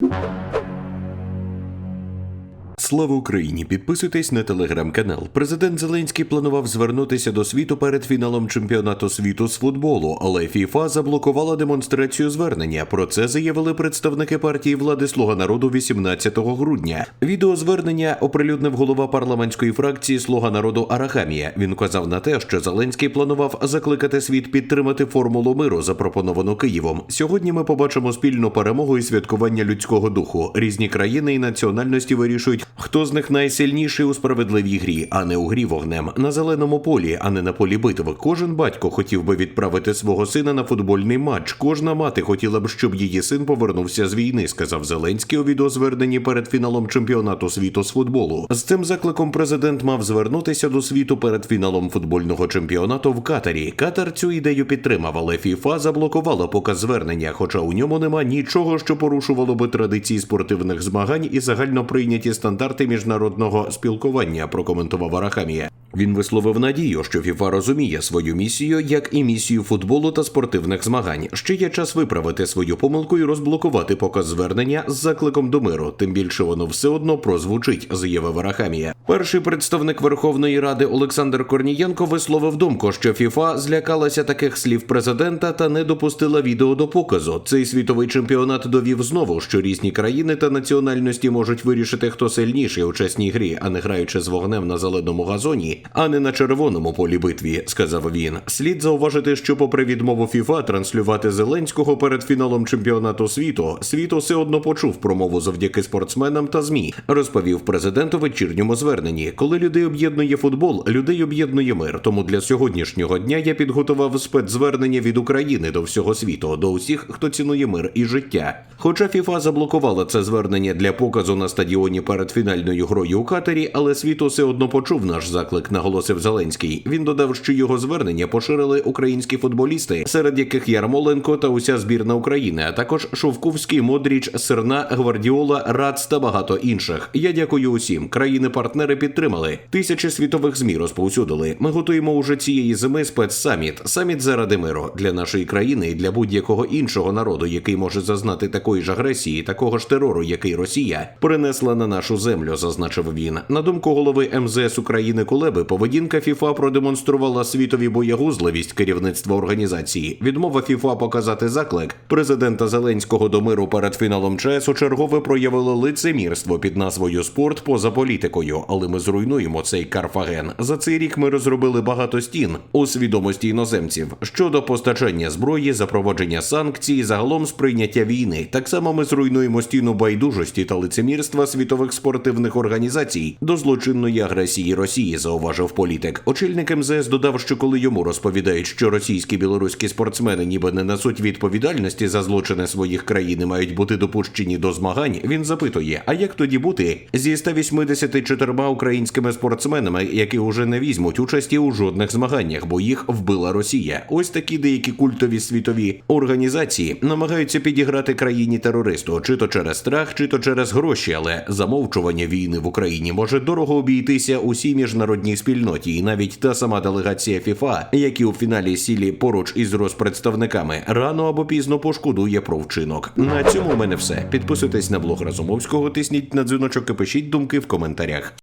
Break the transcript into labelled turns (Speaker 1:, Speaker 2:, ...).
Speaker 1: you. Слава Україні! Підписуйтесь на телеграм-канал. Президент Зеленський планував звернутися до світу перед фіналом чемпіонату світу з футболу, але ФІФА заблокувала демонстрацію звернення. Про це заявили представники партії влади Слуга народу 18 грудня. Відеозвернення оприлюднив голова парламентської фракції Слуга народу Арахамія. Він казав на те, що Зеленський планував закликати світ підтримати формулу миру, запропоновану Києвом. Сьогодні ми побачимо спільну перемогу і святкування людського духу. Різні країни і національності вирішують, хто з них найсильніший у справедливій грі, а не у грі вогнем на зеленому полі, а не на полі битви. Кожен батько хотів би відправити свого сина на футбольний матч. Кожна мати хотіла б, щоб її син повернувся з війни, сказав Зеленський у відеозверненні перед фіналом чемпіонату світу з футболу. З цим закликом президент мав звернутися до світу перед фіналом футбольного чемпіонату в Катарі. Катар цю ідею підтримав, але ФІФА заблокувала показ звернення, хоча у ньому нема нічого, що порушувало би традиції спортивних змагань і загально прийняті стандарти міжнародного спілкування. Прокоментував Арахамія. Він висловив надію, що ФІФА розуміє свою місію, як і місію футболу та спортивних змагань. Ще є час виправити свою помилку і розблокувати показ звернення з закликом до миру. Тим більше воно все одно прозвучить, заявив Арахамія. Перший представник Верховної Ради Олександр Корнієнко висловив думку, що ФІФА злякалася таких слів президента та не допустила відео до показу. Цей світовий чемпіонат довів знову, що різні країни та національності можуть вирішити, хто сильніший у чесній грі, а не граючи з вогнем на зеленому газоні, а не на червоному полі битві, сказав він. Слід зауважити, що, попри відмову ФІФА транслювати Зеленського перед фіналом чемпіонату світу, світ усе одно почув промову завдяки спортсменам та змі, розповів президент у вечірньому зверненні. Коли людей об'єднує футбол, людей об'єднує мир. Тому для сьогоднішнього дня я підготував спецзвернення від України до всього світу, до усіх, хто цінує мир і життя. Хоча ФІФА заблокувала це звернення для показу на стадіоні перед фінальною грою у Катері, але світ усе одно почув наш заклик, наголосив Зеленський. Він додав, що його звернення поширили українські футболісти, серед яких Ярмоленко та уся збірна України, а також Шовковський, Модріч, Серна, Гвардіола, Рац та багато інших. Я дякую усім. Країни-партнери підтримали. Тисячі світових змі розповсюдили. Ми готуємо уже цієї зими спецсаміт. Саміт заради миру для нашої країни і для будь-якого іншого народу, який може зазнати такої ж агресії, такого ж терору, який Росія принесла на нашу землю, зазначив він. На думку голови МЗС України Кулеби, поведінка ФІФА продемонструвала світові боягузливість керівництва організації. Відмова ФІФА показати заклик президента Зеленського до миру перед фіналом ЧС у чергове проявило лицемірство під назвою Спорт поза політикою. Але ми зруйнуємо цей Карфаген. За цей рік ми розробили багато стін у свідомості іноземців щодо постачання зброї, запровадження санкцій, загалом сприйняття війни. Так само ми зруйнуємо стіну байдужості та лицемірства світових спортивних організацій до злочинної агресії Росії, зауважив політик. Очільник МЗС додав, що коли йому розповідають, що російські білоруські спортсмени ніби не несуть відповідальності за злочини своїх країн і мають бути допущені до змагань, він запитує: а як тоді бути зі 184 українськими спортсменами, які уже не візьмуть участі у жодних змаганнях, бо їх вбила Росія? Ось такі деякі культові світові організації намагаються підіграти країні терористу, чи то через страх, чи то через гроші, але замовчування війни в Україні може дорого обійтися усій міжнародній спільноті, і навіть та сама делегація ФІФА, які у фіналі сілі поруч із розпредставниками, рано або пізно пошкодує про вчинок. На цьому в мене все. Підписуйтесь на блог Разумовського, тисніть на дзвіночок і пишіть думки в коментарях.